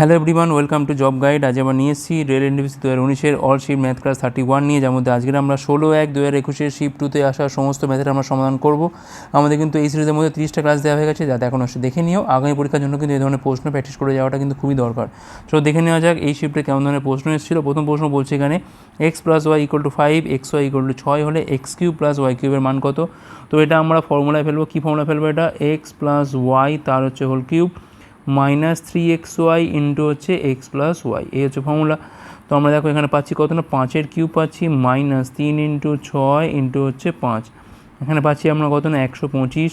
Hello everyone welcome to job guide আজ আমরা নিয়ে এসেছি রেল এনডিভিসি দু হাজার উনিশের all shift math class thirty one নিয়ে, যার মধ্যে আজকের আমরা ষোলো এক দু হাজার একুশের শিপ টুতে আসা সমস্ত ম্যাথের আমরা সমাধান করব। আমাদের কিন্তু এই সিরিজের মধ্যে তিরিশটা ক্লাস দেওয়া হয়ে গেছে, যাতে এখন আসলে দেখে নিও। আগামী পরীক্ষার জন্য কিন্তু এই ধরনের প্রশ্ন প্র্যাকটিস করে যাওয়াটা কিন্তু খুবই দরকার। চলো দেখে নেওয়া যাক এই শিফটে কেমন ধরনের প্রশ্ন এসেছিল। প্রথম প্রশ্ন বলছে এখানে X plus Y equal to five X Y equal to ছয় হলে এক্স কিউব প্লাস ওয়াই কিউবের মান কত? তো এটা আমরা ফর্মুলায় ফেলব। কী ফর্মুলা ফেলব এটা? এক্স প্লাস ওয়াই তার হচ্ছে whole cube minus three X Y into হচ্ছে এক্স প্লাস ওয়াই। এই হচ্ছে ফর্মুলা তো আমরা দেখো এখানে পাচ্ছি কত না? পাঁচের কিউব পাচ্ছি, মাইনাস তিন ইন্টু ছয় ইন্টু হচ্ছে পাঁচ। এখানে পাচ্ছি আমরা কত না? একশো পঁচিশ।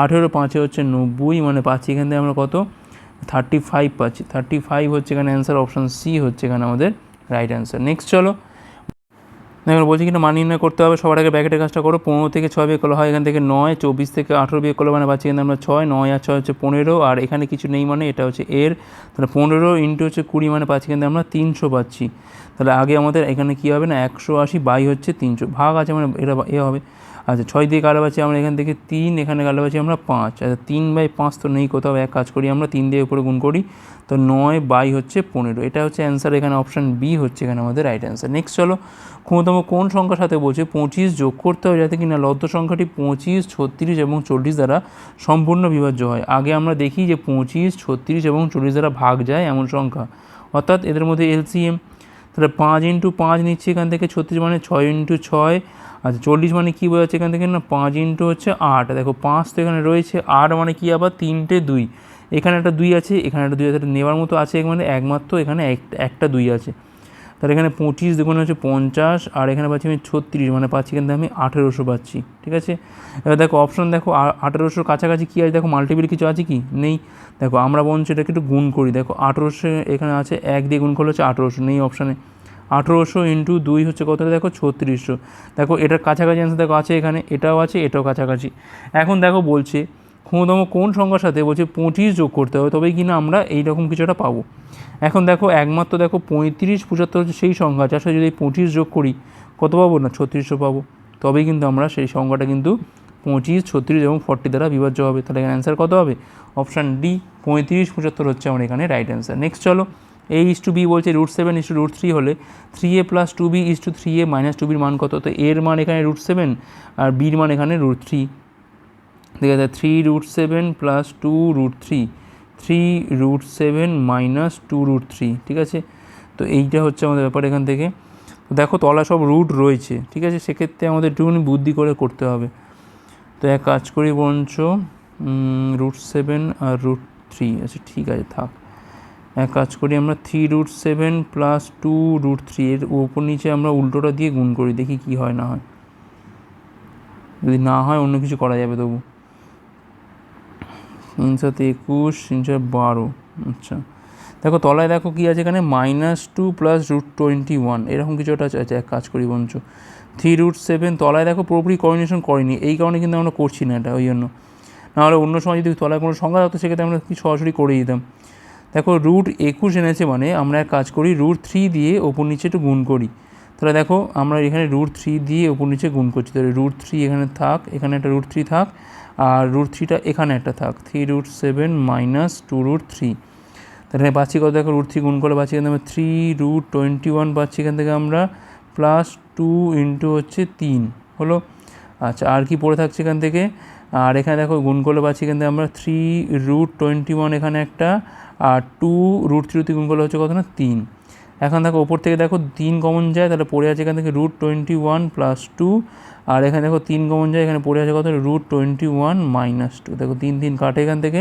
আঠেরো পাঁচে হচ্ছে নব্বই মানে পাচ্ছি এখান থেকে আমরা কত? থার্টি ফাইভ পাচ্ছি। থার্টি ফাইভ হচ্ছে এখানে অ্যান্সার অপশান সি হচ্ছে এখানে আমাদের রাইট অ্যান্সার নেক্সট চলো। দেখো বলছি কিনা মান নির্ণয় করতে হবে, সবার আগে ব্যাকেটের কাজটা করো, পনেরো থেকে ছয় বিয়ে করলে হয়, এখান থেকে নয়, চব্বিশ থেকে আঠেরো বিয়ে করলে মানে পাচ্ছি এখানে আমরা ছয়, নয় আর ছয় হচ্ছে পনেরো, আর এখানে কিছু নেই মানে এটা হচ্ছে এর, তাহলে পনেরো ইন্টু হচ্ছে কুড়ি মানে পাচ্ছি কিন্তু আমরা তিনশো পাচ্ছি তাহলে আগে আমাদের এখানে কী হবে না, একশো আশি বাই হচ্ছে তিনশো, ভাগ আছে মানে এটা এ হবে। আচ্ছা ছয় দিয়ে কালো পাচ্ছি আমরা এখান থেকে তিন, এখানে কালো পাচ্ছি আমরা পাঁচ। আচ্ছা তিন বাই পাঁচ তো নেই কোথাও, এক কাজ করি আমরা, তিন দিয়ে উপরে গুণ করি, তো নয় বাই হচ্ছে পনেরো। এটা হচ্ছে অ্যান্সার এখানে অপশান বি হচ্ছে এখানে আমাদের রাইট অ্যান্সার নেক্সট চলো ক্ষমতম কোন সংখ্যার সাথে বলছে, পঁচিশ যোগ করতে হয় যাতে কিনা লব্ধ সংখ্যাটি পঁচিশ, ছত্রিশ এবং চল্লিশ দ্বারা সম্পূর্ণ বিভাজ্য হয়। আগে আমরা দেখি যে পঁচিশ, ছত্রিশ এবং চল্লিশ দ্বারা ভাগ যায় এমন সংখ্যা। অর্থাৎ এদের মধ্যে এলসিএম তাহলে পাঁচ ইন্টু পাঁচ নিচ্ছে এখান থেকে ছত্রিশ মানে ছয় ইন্টু ছয়। আচ্ছা চল্লিশ মানে কী বোঝাচ্ছে এখান থেকে? না, পাঁচ ইন্টু হচ্ছে আট। দেখো, পাঁচ তো এখানে রয়েছে, আট মানে কি আবার তিনটে দুই। এখানে একটা দুই আছে, এখানে একটা দুই আছে নেওয়ার মতো আছে মানে একমাত্র এখানে একটা দুই আছে। তাহলে এখানে পঁচিশ দুগুণে হচ্ছে পঞ্চাশ, আর এখানে পাচ্ছি আমি ছত্রিশ মানে পাচ্ছি কিন্তু আমি আঠেরোশো পাচ্ছি, ঠিক আছে? এবার দেখো অপশন দেখো আঠেরোশোর কাছাকাছি কী আছে? দেখো মাল্টিপিল কিছু আছে কি? নেই। দেখো আমরা বলছি এটাকে একটু গুণ করি। দেখো আঠেরোশো এখানে আছে, এক দিয়ে গুণ করলে হচ্ছে আঠেরোশো, নেই অপশানে আঠেরোশো ইন্টু দুই হচ্ছে কতটা দেখো ছত্রিশশো। দেখো এটার কাছাকাছি অ্যান্সার দেখো আছে এখানে, এটাও আছে, এটাও কাছাকাছি। এখন দেখো বলছে ক্ষমতম কোন সংখ্যার সাথে বলছে পঁচিশ যোগ করতে হবে, তবেই কিনা আমরা এইরকম কিছুটা পাবো। এখন দেখো একমাত্র দেখো পঁয়ত্রিশ, পঁচাত্তর হচ্ছে সেই সংখ্যা, যার সাথে যদি পঁচিশ যোগ করি, কত পাবো না? ছত্রিশশো পাবো। তবেই কিন্তু আমরা সেই সংখ্যাটা কিন্তু পঁচিশ, ছত্রিশ এবং ফর্টি দ্বারা বিভাজ্য হবে। তাহলে এখানে অ্যান্সার কত হবে? অপশান ডি পঁয়ত্রিশ, পঁচাত্তর হচ্ছে আমার এখানে রাইট অ্যান্সার নেক্সট চলো। এ ইস টু বি বলছে root seven is to root three হলে three A plus two B is to three A minus two বির মান কত? তো এর মান এখানে রুট সেভেন আর বির মান এখানে রুট থ্রি ঠিক আছে? Three root seven plus two root three three root seven minus two root three ঠিক আছে? তো এইটা হচ্ছে আমাদের ব্যাপার এখান থেকে। দেখো তলা সব রুট রয়েছে, ঠিক আছে? সেক্ষেত্রে আমাদের একটুখানি বুদ্ধি করে করতে হবে। তো এক কাজ করি বরঞ্চ রুট সেভেন আর রুট থ্রি আচ্ছা ঠিক আছে, থাক। এক কাজ করি আমরা three root seven plus two root three এর ওপর নিচে আমরা উল্টোটা দিয়ে গুণ করি, দেখি কি হয়, না হয়। যদি না হয় অন্য কিছু করা যাবে তবু। তিন সাথে একুশ তিন চার বারো। আচ্ছা। দেখো, তলায় দেখো কী আছে এখানে? Minus two plus root twenty one. এরকম কিছু একটা আছে। এক কাজ করি বঞ্চ থ্রি রুট সেভেন, তলায় দেখো পুরোপুরি কোঅর্ডিনেশন করিনি। এই কারণে কিন্তু আমরা করছি না এটা, ওই জন্য। নাহলে অন্য সময় যদি তলায় কোনো সংখ্যা থাকতো, সেক্ষেত্রে আমরা কি সরাসরি করে দিতাম। দেখো, রুট একুশ এনেছে মানে আমরা এক কাজ করি, রুট থ্রি দিয়ে ওপর নিচে একটু গুণ করি। তাহলে দেখো আমরা এখানে রুট থ্রি দিয়ে উপর নিচে গুণ করছি। তাহলে রুট থ্রি এখানে থাক, এখানে একটা রুট থ্রি থাক, আর রুট থ্রিটা এখানে একটা থাক। Three root seven minus two root three তাহলে পাচ্ছি কত দেখো? রুট থ্রি গুণ করে পাচ্ছি এখান থেকে থ্রি রুট টোয়েন্টি ওয়ান পাচ্ছি এখান থেকে আমরা প্লাস টু ইন্টু হচ্ছে তিন। হলো? আচ্ছা আর কি পড়ে থাকছে এখান থেকে? আর এখানে দেখো গুণ করলে পাচ্ছি এখান থেকে আমরা থ্রি রুট টোয়েন্টি ওয়ান এখানে একটা, আর টু রুট থ্রি গুণ করলে হচ্ছে কত না? তিন। এখন দেখো ওপর থেকে দেখো তিন কমন যায়, তাহলে পড়ে আছে এখান থেকে root twenty one plus two আর এখানে দেখো তিন কমন যায়, এখানে পড়ে আছে কত? Root twenty one minus two দেখো তিন তিন কাটে এখান থেকে।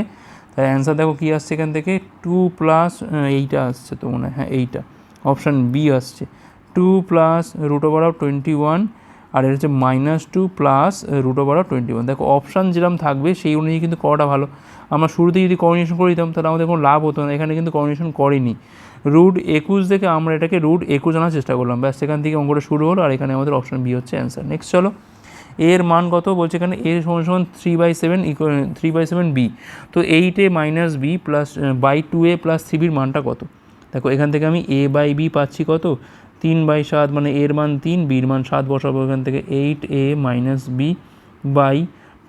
তাই অ্যান্সার দেখো কী আসছে এখান থেকে? টু প্লাস এইটা আসছে তো মনে হয়। হ্যাঁ এইটা। অপশান বি আসছে। Two plus root over of twenty one আর এটা হচ্ছে minus two plus root over of twenty one দেখো অপশান যেরকম থাকবে, সেই অনুযায়ী কিন্তু করাটা ভালো। আমরা শুরুতে যদি কর্ডিনেশন করে দিতাম, তাহলে আমাদের কোনো লাভ হতো না। এখানে কিন্তু কর্ডিনেশন করিনি। রুট একুশ দেখে আমরা এটাকে রুট একুশ আনার চেষ্টা করলাম। ব্যাস, সেখান থেকে অঙ্কটা শুরু হলো আর এখানে আমাদের অপশান বি হচ্ছে অ্যান্সার নেক্সট চলো। এর মান কত? বলছে এখানে এ সমান সমান থ্রি বাই সেভেন ইকো থ্রি বাই সেভেন বি তো eight A minus B plus by two A plus three বির মানটা কত? দেখো, এখান থেকে আমি এ বাই বি পাচ্ছি কত? তিন বাই সাত মানে এর মান তিন বির মান সাত বসাবো এখান থেকে। Eight A minus B by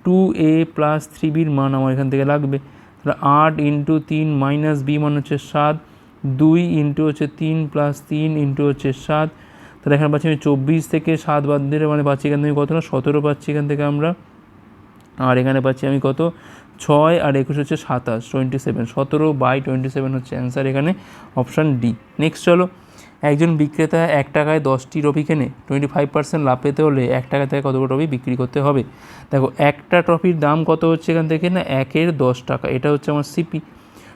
two A plus three বির মান আমার এখান থেকে লাগবে। তাহলে আট ইন্টু তিন মাইনাস বি মানে হচ্ছে সাত। দুই ইন্টু হচ্ছে তিন প্লাস তিন ইন্টু হচ্ছে সাত। তাহলে এখানে পাচ্ছি আমি চব্বিশ থেকে সাত বাদ দিলে মানে পাচ্ছি এখান থেকে কত না? সতেরো পাচ্ছি এখান থেকে আমরা। আর এখানে পাচ্ছি আমি কত? ছয় আর একুশ হচ্ছে সাতাশ টোয়েন্টি সেভেন সতেরো বাই টোয়েন্টি সেভেন হচ্ছে অ্যান্সার এখানে অপশান ডি নেক্সট চলো। একজন বিক্রেতা এক টাকায় দশটি ট্রফি কেনে। টোয়েন্টি ফাইভ পার্সেন্ট লাভ পেতে হলে এক টাকা থেকে কতগুলো ট্রফি বিক্রি করতে হবে? দেখো, একটা ট্রফির দাম কত হচ্ছে এখান থেকে না? একের দশ টাকা। এটা হচ্ছে আমার সিপি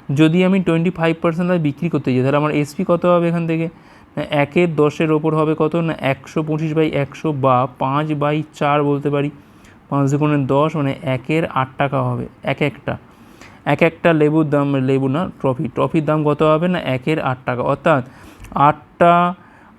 যদি আমি টোয়েন্টি ফাইভ পার্সেন্ট বিক্রি করতে যাই, তাহলে আমার এসপি কত হবে এখান থেকে? না একের দশের ওপর হবে কত? না, একশো পঁচিশ বাই একশো বা পাঁচ বাই চার বলতে পারি। পাঁচ দুগুণে দশ মানে একের আট টাকা হবে, এক একটা। এক একটা লেবুর দাম, লেবু না ট্রফি ট্রফির দাম কত হবে? না, একের আট টাকা। অর্থাৎ আটটা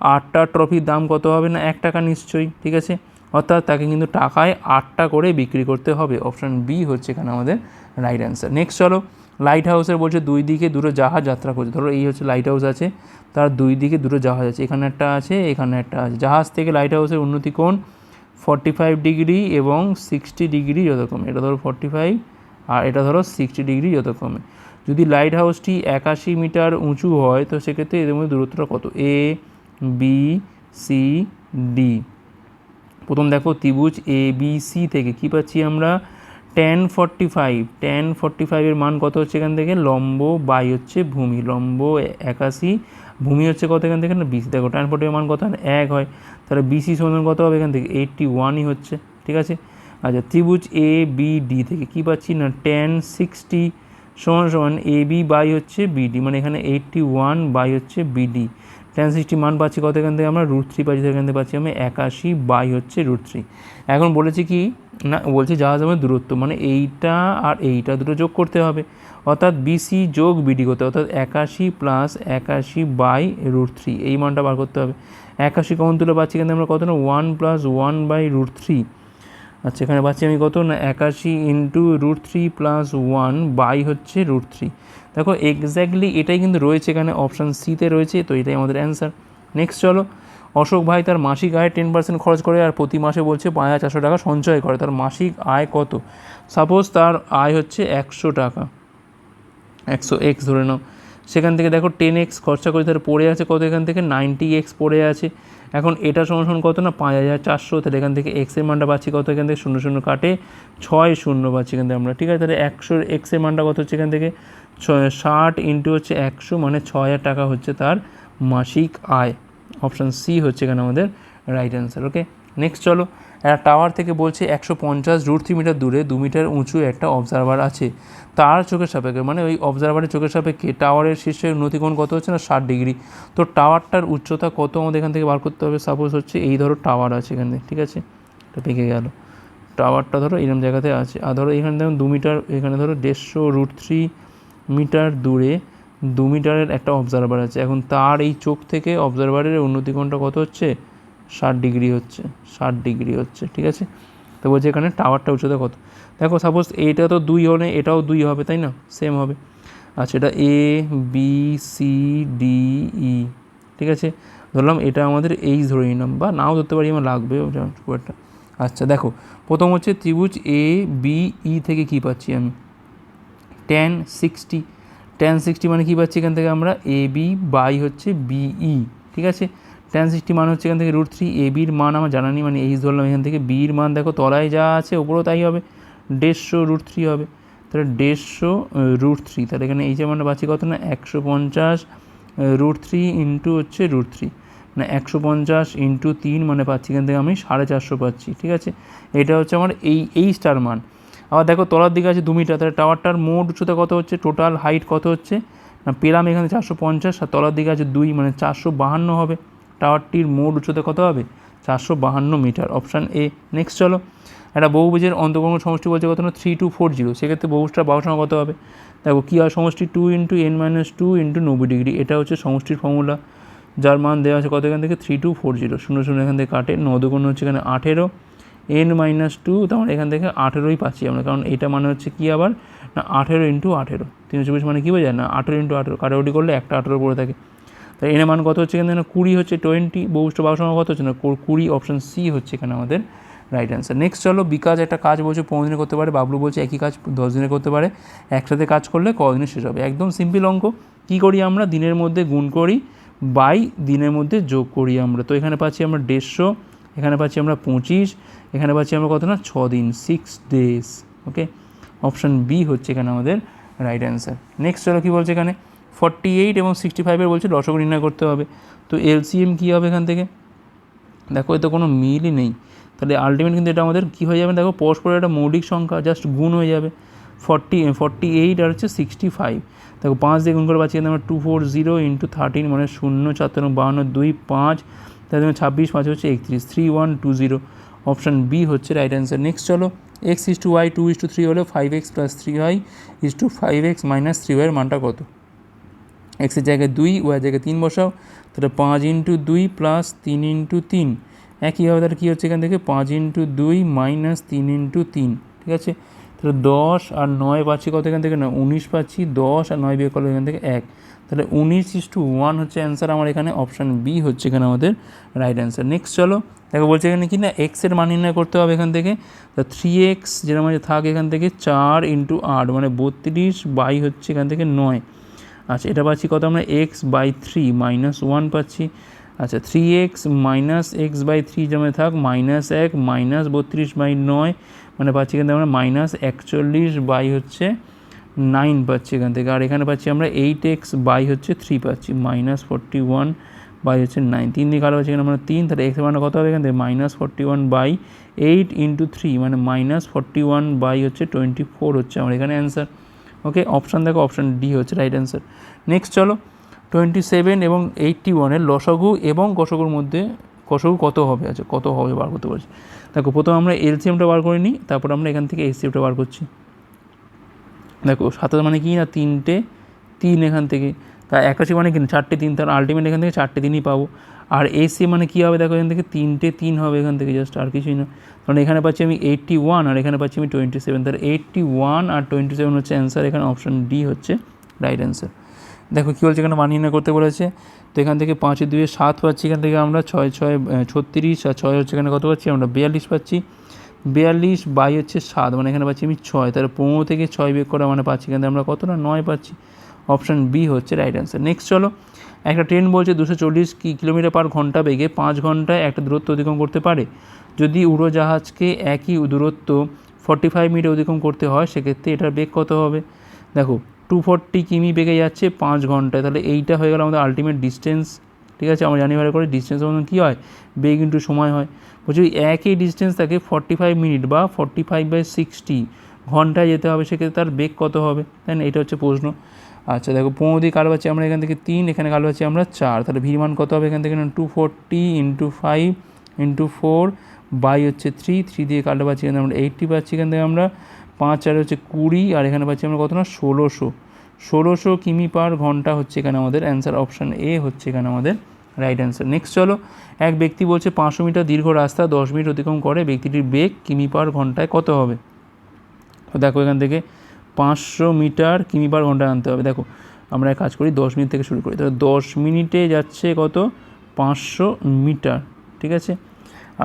আটটা ট্রফির দাম কত হবে? না, এক টাকা নিশ্চয়ই, ঠিক আছে? অর্থাৎ তাকে কিন্তু টাকায় আটটা করে বিক্রি করতে হবে। অপশান বি হচ্ছে এখানে আমাদের রাইট অ্যান্সার নেক্সট চলো। লাইট হাউসের বলছে দুই দিকে দুটো জাহাজ যাত্রা করছে। ধরো এই হচ্ছে লাইট হাউস আছে, তার দুই দিকে দুটো জাহাজ আছে। এখানে একটা আছে, এখানে একটা আছে। জাহাজ থেকে লাইট হাউসের উন্নতি কোণ ফর্টি ফাইভ ডিগ্রি এবং সিক্সটি ডিগ্রি যতক্ষণ এটা ধরো ফর্টি ফাইভ আর এটা ধরো সিক্সটি ডিগ্রি যতক্ষণে যদি লাইট হাউসটি একাশি মিটার উঁচু হয়, তো সেক্ষেত্রে এদের মধ্যে দূরত্বটা কত? এ বি সি ডি প্রথম দেখো ত্রিভুজ এ বি সি থেকে কী পাচ্ছি আমরা? Tan forty five, tan forty ফাইভের মান কত হচ্ছে এখান থেকে? লম্ব বাই হচ্ছে ভূমি। লম্ব একাশি, ভূমি হচ্ছে কত এখান থেকে? না বিসি দেখো, টেন ফর্টি মান কত? এক হয়। তাহলে বিসি সমান কত হবে এখান থেকে? এইটটি ওয়ানই হচ্ছে। ঠিক আছে? আচ্ছা ত্রিভুজ এ বি ডি থেকে কী পাচ্ছি? না, টেন সিক্সটি সমান সমান এ বি বাই হচ্ছে বিডি মানে এখানে এইটটি ওয়ান বাই হচ্ছে বিডি টেন সিক্সটি মান পাচ্ছি কত এখান থেকে? আমরা রুট থ্রি পাচ্ছি। এখান থেকে পাচ্ছি আমি একাশি বাই হচ্ছে রুট থ্রি এখন বলেছি কি? না, বলছি জাহাজ আমার দূরত্ব মানে এইটা আর এইটা দুটো যোগ করতে হবে। অর্থাৎ বিসি যোগ বিডি করতে অর্থাৎ একাশি প্লাস একাশি বাই রুট থ্রি এই মানটা বার করতে হবে। একাশি কমন তুলে পাচ্ছি কিন্তু আমরা কত না one plus one by root three আচ্ছা এখানে পাচ্ছি আমি কত না, একাশি into root three plus one by হচ্ছে রুট থ্রি দেখো এক্স্যাক্টলি এটাই কিন্তু রয়েছে এখানে অপশান সিতে রয়েছে, তো এটাই আমাদের অ্যান্সার নেক্সট চলো অশোক ভাই, তার মাসিক আয় টেন পার্সেন্ট খরচ করে আর প্রতি মাসে বলছে পাঁচ হাজার চারশো টাকা সঞ্চয় করে। তার মাসিক আয় কত? সাপোজ তার আয় হচ্ছে একশো টাকা। একশো এক্স ধরে নাও। সেখান থেকে দেখো টেন এক্স খরচা করে, তার পড়ে আছে কত এখান থেকে? নাইনটি এক্স পড়ে আছে। এখন এটা সমান কত না? পাঁচ হাজার চারশো। তাহলে এখান থেকে এক্সের মানটা পাচ্ছি কত? এখান থেকে শূন্য শূন্য কাটে ছয় শূন্য পাচ্ছি এখান থেকে আমরা। ঠিক আছে? তাহলে একশোর এক্সের মানটা কত হচ্ছে এখান থেকে? ছয়, ষাট ইন্টু হচ্ছে একশো মানে ছ হাজার টাকা হচ্ছে তার মাসিক আয়। অপশান সি হচ্ছে এখানে আমাদের রাইট অ্যান্সার ওকে নেক্সট চলো একটা টাওয়ার থেকে বলছে একশো পঞ্চাশ রুট থ্রি মিটার দূরে, দু মিটার উঁচু একটা অবজারভার আছে। তার চোখের সাপেক্ষে মানে ওই অবজারভারের চোখের সাপেক্ষে টাওয়ারের শীর্ষের উন্নতিকোণ কত হচ্ছে না? ষাট ডিগ্রি। তো টাওয়ারটার উচ্চতা কত আমাদের এখান থেকে বার করতে হবে? সাপোজ হচ্ছে এই ধরো টাওয়ার আছে এখানে, ঠিক আছে? এটা পেকে গেল। টাওয়ারটা ধরো এরকম জায়গাতে আছে। আর ধরো এখানে দেখুন দু মিটার এখানে ধরো দেড়শো রুট থ্রি মিটার দূরে দু মিটারের একটা অবজারভার আছে। এখন তার এই চোখ থেকে অবজারভারের উন্নতিকোণটা কত হচ্ছে? ষাট ডিগ্রি হচ্ছে, ষাট ডিগ্রি হচ্ছে, ঠিক আছে? তো বলছে এখানে টাওয়ারটা উচ্চতা কত? দেখো সাপোজ এটা তো দুই হলে এটাও দুই হবে, তাই না? সেম হবে। আচ্ছা এটা A B C D E ঠিক আছে? ধরলাম এটা আমাদের এইচ ধরে নিলাম, বা নাও ধরতে পারি, আমার লাগবে খুব একটা আচ্ছা দেখো, প্রথম হচ্ছে ত্রিভুজ এ বি ই থেকে কী পাচ্ছি আমি? টেন সিক্সটি টেন সিক্সটি মানে কী পাচ্ছি এখান থেকে আমরা? এ বি বাই হচ্ছে বিই ঠিক আছে? টেন সিক্সটি মান হচ্ছে এখান থেকে রুট থ্রি এ বির মান আমার জানা নেই মানে এইচ ধরলাম এখান থেকে। বির মান দেখো, তলায় যা আছে, ওপরেও তাই হবে। দেড়শো রুট থ্রি হবে। তাহলে দেড়শো রুট থ্রি তাহলে এখানে এইচের মানটা পাচ্ছি কত না? একশো পঞ্চাশ রুট থ্রি ইন্টু হচ্ছে রুট থ্রি মানে একশো পঞ্চাশ ইন্টু তিন মানে পাচ্ছি এখান থেকে আমি সাড়ে চারশো পাচ্ছি, ঠিক আছে? এটা হচ্ছে আমার এই এই স্টার মান। আবার দেখো তলার দিকে আছে দু মিটার, তাহলে টাওয়ারটার মোট উচ্চতা কত হচ্ছে? টোটাল হাইট কত হচ্ছে? না, পেলাম এখানে চারশো পঞ্চাশ, আর তলার দিকে আছে দুই মানে চারশো বাহান্ন হবে। টাওয়ারটির মোট উচ্চতা কত হবে? চারশো বাহান্ন মিটার। Option A. নেক্সট চলো। একটা বহুভুজের অন্তর্গঙ্গ সমষ্টি বলছে কত না? থ্রি টু ফোর জিরো সেক্ষেত্রে বহুভুজটা বাহু কত হবে? দেখো, কী হয়? সমষ্টি two into N minus two into নব্বই ডিগ্রি এটা হচ্ছে সমষ্টির ফর্মুলা যার মান দেওয়া আছে কত এখান থেকে? থ্রি টু ফোর জিরো শূন্য শূন্য এখান থেকে কাটে। নদগুণ হচ্ছে এখানে আঠেরো। এন মাইনাস টু তখন এখান থেকে আঠেরোই পাচ্ছি আমরা, কারণ এটা মানে হচ্ছে কি আবার? না, আঠেরো ইন্টু আঠেরো। তিনশো চব্বিশ মানে কী বোঝায়? না, আঠেরো ইন্টু আঠেরো। কাটাকুটি করলে একটা আঠেরো পড়ে থাকে। তাই এনে মান কত হচ্ছে এখানে? কুড়ি হচ্ছে টোয়েন্টি বহুষ্ট বারো সময় কত হচ্ছে? না কুড়ি অপশান সি হচ্ছে এখানে আমাদের রাইট অ্যান্সার নেক্সট চলো, বিকাশ একটা কাজ বলছে, পনেরো দিনে করতে পারে, বাবলু বলছে একই কাজ দশ দিনে করতে পারে, একসাথে কাজ করলে কদিনে শেষ হবে? একদম সিম্পল অঙ্ক। কী করি আমরা? দিনের মধ্যে গুণ করি বাই দিনের মধ্যে যোগ করি আমরা। তো এখানে পাচ্ছি আমরা দেড়শো। এখানে পাচ্ছি আমরা পঁচিশ, এখানে পাচ্ছি আমরা কত না? ছ দিন six days okay option B হচ্ছে এখানে আমাদের রাইট অ্যান্সার নেক্সট চলো কী বলছে এখানে? ফর্টি এইট এবং সিক্সটি ফাইভের বলছে দশক নির্ণয় করতে হবে। তো এলসিএম কী হবে এখান থেকে? দেখো, এতে কোনো মিলই নেই। তাহলে আলটিমেট কিন্তু এটা আমাদের কী হয়ে যাবে? দেখো পরস্পর একটা মৌলিক সংখ্যা জাস্ট গুণ হয়ে যাবে। ফর্টি ফর্টি এইট আর হচ্ছে সিক্সটি ফাইভ দেখো, পাঁচ দিয়ে গুণ করে পাচ্ছি কিন্তু আমরা two four zero into thirteen মানে শূন্য চার বাহান্ন, দুই, পাঁচ। তার জন্য ছাব্বিশ পাঁচ হচ্ছে একত্রিশ three one two zero option B হচ্ছে রাইট অ্যান্সার নেক্সট চলো X is to Y two is to three হলে five X plus three Y is to five X minus three ওয়াইয়ের মানটা কত? এক্সের জায়গায় দুই ওয়াই জায়গায় তিন বসাও, তাহলে পাঁচ ইন্টু দুই প্লাস তিন ইন্টু তিন। একইভাবে তাহলে কী হচ্ছে এখান থেকে? পাঁচ ইন্টু দুই মাইনাস তিন ইন্টু তিন। ঠিক আছে? তাহলে দশ আর নয় পাচ্ছি কত এখান থেকে? না, উনিশ পাচ্ছি, দশ আর নয় বিয়ে করলে এখান থেকে এক। তাহলে উনিশ ইস টু ওয়ান হচ্ছে অ্যান্সার আমার এখানে অপশান বি হচ্ছে এখানে আমাদের রাইট অ্যান্সার নেক্সট চলো, দেখো বলছে এখানে কি না এক্সের মান নির্ণয় করতে হবে এখান থেকে। তা থ্রি এক্স যেটা মানে থাক এখান থেকে চার ইন্টু আট মানে বত্রিশ বাই হচ্ছে এখান থেকে নয়। আচ্ছা এটা পাচ্ছি কত আমরা? X by three minus one পাচ্ছি। আচ্ছা three X minus X by three জমে থাক মাইনাস এক মাইনাস বত্রিশ বাই নয় মানে পাচ্ছি এখান থেকে আমরা মাইনাস একচল্লিশ বাই হচ্ছে নাইন পাচ্ছি এখান থেকে। আর এখানে পাচ্ছি আমরা এইট এক্স বাই হচ্ছে থ্রি পাচ্ছি। মাইনাস ফোরটি ওয়ান বাই হচ্ছে নাইন তিন দিয়ে কালো পাচ্ছি এখানে আমরা তিন, তাহলে এক্স মানে কত হবে এখান থেকে? Minus forty one by eight into three মানে মাইনাস ফোরটি ওয়ান বাই হচ্ছে টোয়েন্টি ফোর হচ্ছে আমার এখানে অ্যান্সার ওকে অপশান দেখো অপশান ডি হচ্ছে রাইট অ্যান্সার নেক্সট চলো টোয়েন্টি সেভেন এবং এইটটি ওয়ানের লসাগু এবং কষগুর মধ্যে কষগু কত হবে? আচ্ছা কত হবে বার করতে পারছি দেখো, প্রথমে আমরা এলসিএমটা বার করে নিই, তারপর আমরা এখান থেকে এসিএমটা বার করছি। দেখো সাতাশ মানে কি না? তিনটে, তিন এখান থেকে। তা একাশি মানে কি না? চারটে তিন তার আলটিমেট এখান থেকে চারটে দিনই পাবো। আর এসি মানে কী হবে? দেখো, এখান থেকে তিনটে তিন হবে এখান থেকে জাস্ট আর কিছুই না। কারণ এখানে পাচ্ছি আমি এইটটি ওয়ান আর এখানে পাচ্ছি আমি টোয়েন্টি সেভেন তার এইটটি ওয়ান আর টোয়েন্টি সেভেন হচ্ছে অ্যান্সার এখানে অপশান ডি হচ্ছে রাইট অ্যান্সার দেখো কী বলছে এখানে মানিয়ে না করতে বলেছে? তো এখান থেকে পাঁচের দুয়ে সাত পাচ্ছি, এখান থেকে আমরা ছয় ছয় ছত্রিশ আর ছয় হচ্ছে এখানে কত পাচ্ছি? আমরা বিয়াল্লিশ পাচ্ছি। বিয়াল্লিশ বাই হচ্ছে সাত মানে এখানে পাচ্ছি আমি ছয়। তাহলে পনেরো থেকে ছয় বের করা মানে পাচ্ছি, এখান থেকে আমরা কত না? নয় পাচ্ছি। অপশান বি হচ্ছে রাইট অ্যান্সার। নেক্সট চলো, একটা ট্রেন বলছে দুশো চল্লিশ কি কিলোমিটার পার ঘণ্টা বেগে পাঁচ ঘন্টায় একটা দূরত্ব অতিক্রম করতে পারে? যদি উড়োজাহাজকে একই দূরত্ব ফর্টি ফাইভ মিনিট অতিক্রম করতে হয়, সেক্ষেত্রে এটার বেগ কত হবে? দেখো টু ফর্টি কিমি বেগে যাচ্ছে পাঁচ ঘন্টায়। তাহলে এইটা হয়ে গেল আমাদের আলটিমেট ডিস্টেন্স ঠিক আছে? আমরা জানি ভালো করে ডিস্টেন্স মতন কী হয়? বেগ ইন্টু সময় হয়। বলছি ওই একই ডিস্টেন্স থাকে ফর্টি ফাইভ মিনিট বা ফর্টি ফাইভ বাই সিক্সটি ঘন্টায় যেতে হবে, সেক্ষেত্রে তার বেগ কত হবে? তাই না? এটা হচ্ছে প্রশ্ন। আচ্ছা দেখো, পনেরো দিয়ে কালো পাচ্ছি আমরা এখান থেকে তিন, এখানে কালো পাচ্ছি আমরা চার। তাহলে ভির মান কত হবে এখান থেকে? Two forty into five into four by হচ্ছে থ্রি থ্রি দিয়ে কালো পাচ্ছি এখানে আমরা এইটটি পাচ্ছি এখান থেকে আমরা পাঁচ চার হচ্ছে কুড়ি, আর এখানে পাচ্ছি আমরা কত না? ষোলোশো। ষোলোশো কিমি পার ঘণ্টা হচ্ছে এখানে আমাদের অ্যান্সার অপশান এ হচ্ছে এখানে আমাদের রাইট অ্যান্সার নেক্সট চলো, এক ব্যক্তি বলছে পাঁচশো মিটার দীর্ঘ রাস্তা, দশ মিনিট অতিক্রম করে, ব্যক্তিটির বেগ কিমি পার ঘন্টায় কত হবে? দেখো এখান থেকে পাঁচশো মিটার কিমি পার ঘন্টায় আনতে হবে। দেখো, আমরা কাজ করি, দশ মিনিট থেকে শুরু করি। তাহলে দশ মিনিটে যাচ্ছে কত? পাঁচশো মিটার, ঠিক আছে?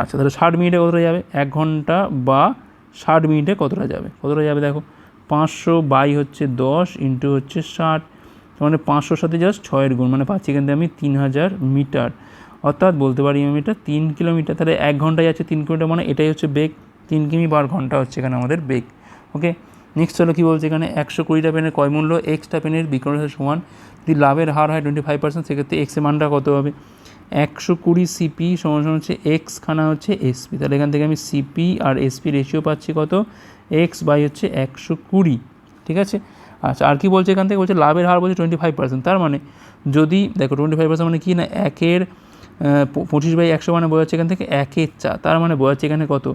আচ্ছা তাহলে ষাট মিনিটে কতটা যাবে? এক ঘণ্টা বা ষাট মিনিটে কতটা যাবে? কতটা যাবে দেখো? পাঁচশো বাই হচ্ছে দশ ইন্টু হচ্ছে ষাট। মানে পাঁচশোর সাথে জাস্ট ছয়ের গুণ মানে পাচ্ছি কিন্তু আমি তিন হাজার মিটার। অর্থাৎ বলতে পারি আমি এটা তিন কিলোমিটার, তাহলে এক ঘন্টায় যাচ্ছে তিন কিলোমিটার মানে এটাই হচ্ছে বেগ। তিন কিমি বার ঘণ্টা হচ্ছে এখানে আমাদের বেগ। ওকে নেক্সট হলো কী বলছে এখানে? একশো কুড়িটা পেনের কয় মূল্য? এক্সটা পেনের বিক্রয়ের সমান। যদি লাভের হার হয় টোয়েন্টি ফাইভ পার্সেন্ট সেক্ষেত্রে এক্সের মানটা কত হবে? একশো কুড়ি সিপি সমান সমান হচ্ছে এক্স খানা হচ্ছে এসপি তাহলে এখান থেকে আমি সিপি আর এসপি রেশিও পাচ্ছি কত? এক্স বাই হচ্ছে একশো কুড়ি, ঠিক আছে? আচ্ছা আর কি বলছে এখান থেকে? বলছে লাভের হার বলছে টোয়েন্টি ফাইভ পার্সেন্ট তার মানে যদি, দেখো টোয়েন্টি ফাইভ পার্সেন্ট মানে কি না? একের পঁচিশ বাই একশো মানে বোঝাচ্ছে এখান থেকে একের চা। তার মানে বোঝাচ্ছে এখানে কত?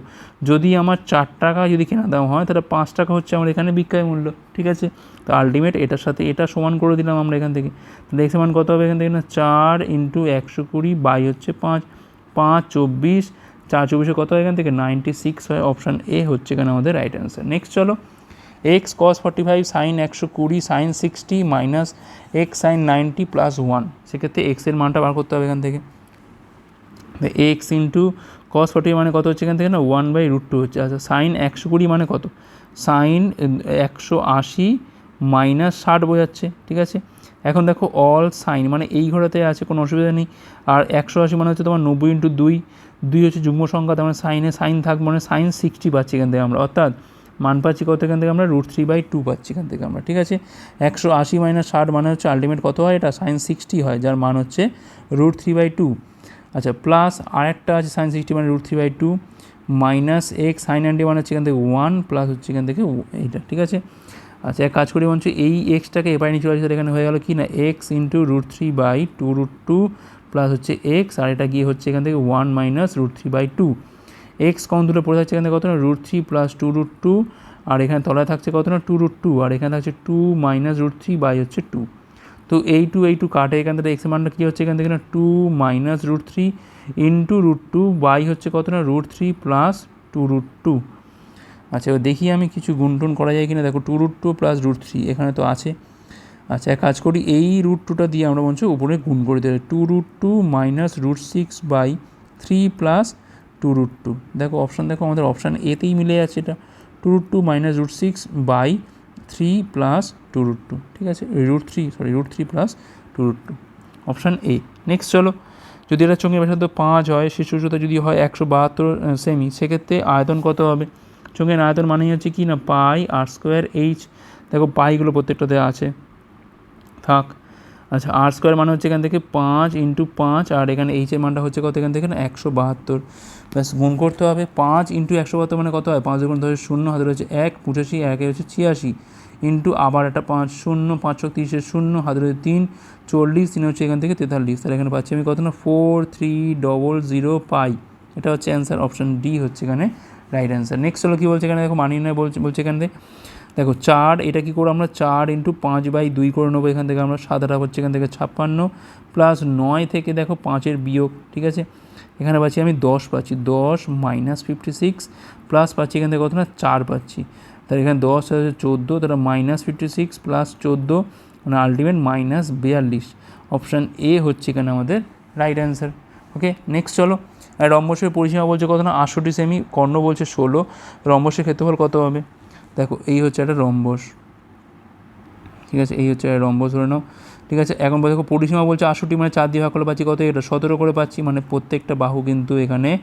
যদি আমার চার টাকা যদি কেনা দাম হয়, তাহলে পাঁচ টাকা হচ্ছে আমার এখানে বিক্রয় মূল্য, ঠিক আছে? তো আলটিমেট এটার সাথে এটা সমান করে দিলাম আমরা এখান থেকে। তাহলে এক্স মান কত হবে এখান থেকে না? চার ইন্টু একশো কুড়ি বাই হচ্ছে পাঁচ। পাঁচ চব্বিশ, চার চব্বিশে কত হয় এখান থেকে? নাইনটি সিক্স হয়। অপশান এ হচ্ছে এখানে আমাদের রাইট অ্যান্সার নেক্সট চলো। X cos forty five sine একশো কুড়ি sine sixty minus X sine ninety plus one সেক্ষেত্রে এক্সের মানটা বার করতে হবে এখান থেকে। এক্স ইন্টু কস ফর্টি মানে কত হচ্ছে এখান থেকে না? ওয়ান বাই রুট টু হচ্ছে। আচ্ছা সাইন একশো কুড়ি মানে কত? সাইন একশো আশি মাইনাস ষাট বোঝাচ্ছে, ঠিক আছে? এখন দেখো অল সাইন মানে এই ঘরেতে আছে, কোনো অসুবিধা নেই। আর একশো আশি মানে হচ্ছে তোমার নব্বই ইন্টু দুই। দুই হচ্ছে যুগ্ম সংখ্যা, তার মানে সাইনে সাইন থাকবে মানে সাইন সিক্সটি পাচ্ছি এখান থেকে আমরা। অর্থাৎ মান পাচ্ছি কত এখান থেকে আমরা? রুট থ্রি বাই টু পাচ্ছি এখান থেকে আমরা, ঠিক আছে? একশো আশি মাইনাস ষাট মানে হচ্ছে আলটিমেট কত হয়? এটা সাইন সিক্সটি হয়, যার মান হচ্ছে রুট থ্রি বাই টু আচ্ছা প্লাস আরেকটা আছে সাইন সিক্সটি মানে root three by two minus X sine ninety মানে হচ্ছে এখান থেকে ওয়ান প্লাস হচ্ছে এখান থেকে এইটা, ঠিক আছে? আচ্ছা এক কাজ করি বলছি এই এক্সটাকে এবার নিচে আসছে এখানে হয়ে গেল কি না? X into root three by two root two plus হচ্ছে এক্স আর এটা গিয়ে হচ্ছে এখান থেকে one minus root three by two X কম দূরে পড়ে থাকছে এখান থেকে কত না root three plus two root two আর এখানে তলায় থাকছে কত না টু রুট টু আর এখানে থাকছে two minus root three by হচ্ছে টু তো এই টু এই টু কাটে এখান থেকে এক্সের মানটা কী হচ্ছে এখান থেকে না? Two minus root three into root two by হচ্ছে কত না? Root three plus two root two আচ্ছা দেখি আমি কিছু গুনটুন করা যায় কিনা। দেখো two root two plus root three এখানে তো আছে। আচ্ছা এক কাজ করি, এই রুট টুটা দিয়ে আমরা বলছি উপরে গুণ করে দেবো two root two minus root six by three plus two root two দেখো অপশান দেখো, আমাদের অপশান এতেই মিলে যাচ্ছে এটা। Two root two minus root six by three plus two root two ঠিক আছে? Root three sorry root three plus two root two option A next চলো। যদি এটা চোখের ব্যাসার্ধ পাঁচ হয় শিশু উচ্চতা যদি হয় একশো বাহাত্তর সেমি সেক্ষেত্রে আয়তন কত হবে? চোখের আয়তন মানেই হচ্ছে কি না? পাই আর স্কোয়ার এইচ দেখো পাইগুলো প্রত্যেকটাতে আছে। থাক। আচ্ছা আর স্কোয়ার মানে হচ্ছে এখান থেকে পাঁচ ইন্টু পাঁচ, আর এখানে এইচের মানটা হচ্ছে কত? এখান থেকে না একশো বাহাত্তর। ব্যাস, গুণ করতে হবে। পাঁচ ইন্টু একশো বাহাত্তর মানে কত হয়? পাঁচ গুণ ধরে শূন্য, হাতে হচ্ছে এক, পঁচাশি, একে হচ্ছে ছিয়াশি। ইন্টু আবার একটা পাঁচ শূন্য, পাঁচশো তিরিশের শূন্য হাতে তিন, চল্লিশ, তিন হচ্ছে এখান থেকে তেতাল্লিশ। তাহলে এখানে পাচ্ছি আমি কত না? ফোর থ্রি ডবল জিরো পাই। এটা হচ্ছে অ্যান্সার অপশান ডি হচ্ছে এখানে রাইট অ্যান্সার। নেক্সট হলো কী বলছে এখানে? দেখো মানিয়ে নেয় বলছে বলছে এখান থেকে। দেখো চার, এটা কী করব আমরা? চার ইন্টু পাঁচ বাই দুই করে নেব এখান থেকে। আমরা সাদাটা হচ্ছে এখান থেকে ছাপ্পান্ন, প্লাস নয় থেকে দেখো পাঁচের বিয়োগ, ঠিক আছে? এখানে পাচ্ছি আমি দশ পাচ্ছি। দশ মাইনাস ফিফটি সিক্স, প্লাস পাচ্ছি এখান থেকে কত না? চার পাচ্ছি। তাহলে এখানে দশ আছে চোদ্দ, তাহলে মাইনাস ফিফটি সিক্স প্লাস চোদ্দ মানে আলটিমেট মাইনাস বিয়াল্লিশ। অপশান এ হচ্ছে এখানে আমাদের রাইট অ্যান্সার ওকে নেক্সট চলো। আর রম্বসের পরিসীমা বলছে কত না? আটষট্টি সেমি কর্ণ বলছে ষোলো। রম্বসের ক্ষেত্রফল কত হবে? দেখো, এই হচ্ছে একটা রম্বস। ঠিক আছে, এই হচ্ছে রম্বস ধরে নাও। ঠিক আছে, এখন দেখো পরিসীমা বলছে আটষট্টি মানে চার দিয়ে ভাগ করে পাচ্ছি কত? এটা সতেরো করে পাচ্ছি মানে প্রত্যেকটা বাহু কিন্তু এখানে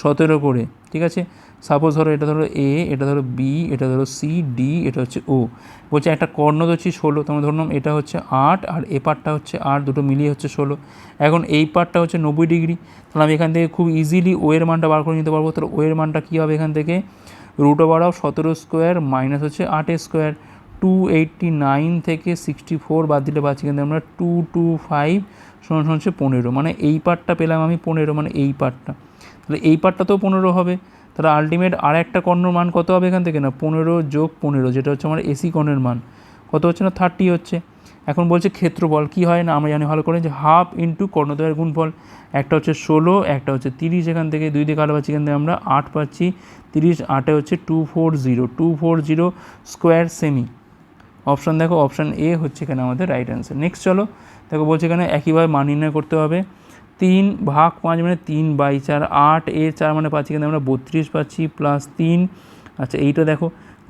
সতেরো করে। ঠিক আছে সাপোজ ধরো এটা ধরো এ এটা ধরো বি এটা ধরো সি ডি এটা হচ্ছে ও বলছে একটা কর্ণ ধরছি ষোলো তোমরা ধরলাম এটা হচ্ছে আট, আর এ পার্টটা হচ্ছে আট, দুটো মিলিয়ে হচ্ছে ষোলো। এখন এই পার্টটা হচ্ছে নব্বই ডিগ্রি, তাহলে আমি এখান থেকে খুব ইজিলি ও এর মানটা বার করে নিতে পারব। তাহলে ও এর মানটা কী হবে এখান থেকে? রুট ওভার অফ সতেরো স্কোয়ার মাইনাস হচ্ছে আট স্কোয়ার টু এইটটি নাইন থেকে সিক্সটি ফোর বাদ দিলে পাচ্ছি কিন্তু আমরা টু টু ফাইভ সমান হচ্ছে পনেরো। মানে এই পার্টটা পেলাম আমি পনেরো মানে এই পার্টটা তাহলে এই পার্টটাতেও পনেরো হবে। তাহলে আলটিমেট আর একটা কর্ণর মান কত হবে এখান থেকে? না, পনেরো যোগ পনেরো, যেটা হচ্ছে আমার এসি কর্ণের মান। কত হচ্ছে না? থার্টি হচ্ছে। এখন বলছে ক্ষেত্রফল, কী হয় না? আমরা জানি ভালো করে যে হাফ ইন্টু কর্ণদ্বয়ের গুণফল, একটা হচ্ছে ষোলো, একটা হচ্ছে তিরিশ। এখান থেকে দুই দিকে আলো পাচ্ছি এখান থেকে আমরা আট পাচ্ছি। তিরিশ আটে হচ্ছে two four zero two four zero square semi option দেখো অপশান এ হচ্ছে এখানে আমাদের রাইট অ্যান্সার নেক্সট চলো, দেখো বলছে এখানে একইভাবে মান নির্ণয় করতে হবে। তিন ভাগ পাঁচ মানে তিন বাই চার, আট এ চার মানে পাচ্ছি এখানে আমরা বত্রিশ পাচ্ছি প্লাস তিন। আচ্ছা এইটা দেখো,